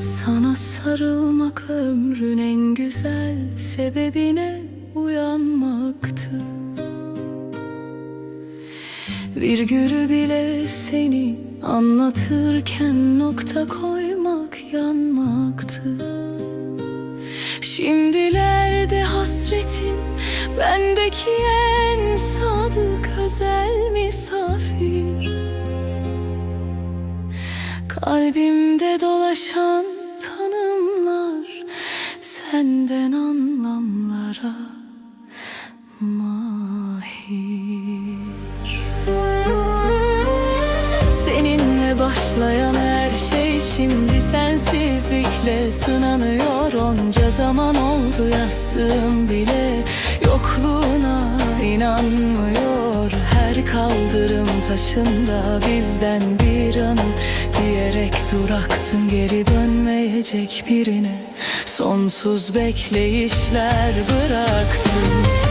Sana sarılmak ömrün en güzel sebebine uyanmaktı. Virgülü bile seni anlatırken nokta koymak yanmaktı Şimdilerde hasretin bendeki en sadık özel misafir. Kalbimde dolaşan tanımlar Senden anlamlara Başlayan her şey şimdi sensizlikle sınanıyor. Onca zaman oldu yastığım bile yokluğuna inanmıyor. Her kaldırım taşında bizden bir anı diyerek duraktım. Geri dönmeyecek birine Sonsuz bekleyişler bıraktım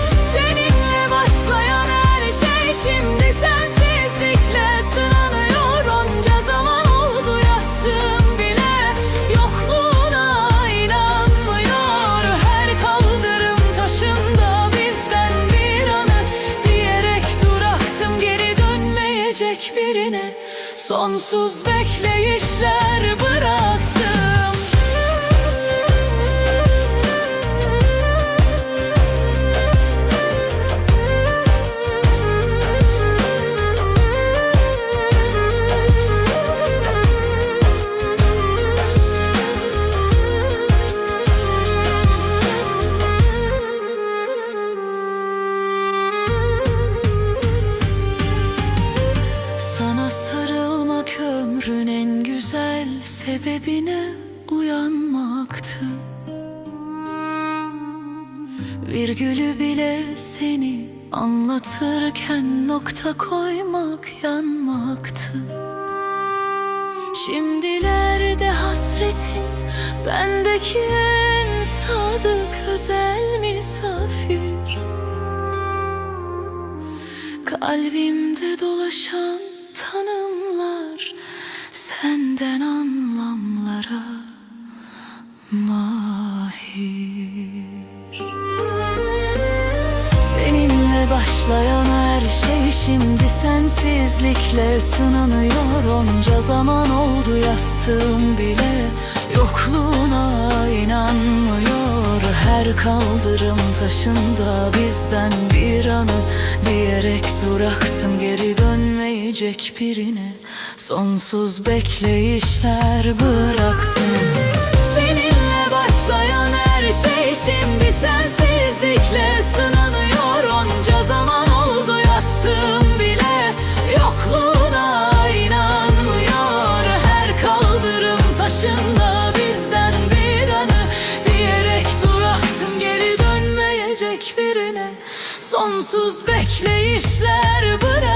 dönmeyecek birine. Sonsuz bekleyişler bıraktım güzel sebebine uyanmaktı. Virgülü bile seni anlatırken nokta koymak yanmaktı. Şimdilerde hasretin bendeki en sadık özel misafir. Kalbimde dolaşan tanımlar Senden anlamlara mahir. Seninle başlayan her şey şimdi sensizlikle sınanıyor. Onca zaman oldu yastığım bile yokluğuna inanmıyor. Her kaldırım taşında bizden bir anı diyerek duraktım geri dönmeyecek birine. Sonsuz bekleyişler bıraktım. Seninle başlayan her şey şimdi sensizlikle sınanıyor. Onca zaman oldu yastığım bile. Yokluğuna inanmıyor. Her kaldırım taşında bizden bir anı. Diyerek duraktım geri dönmeyecek birine. Sonsuz bekleyişler bırak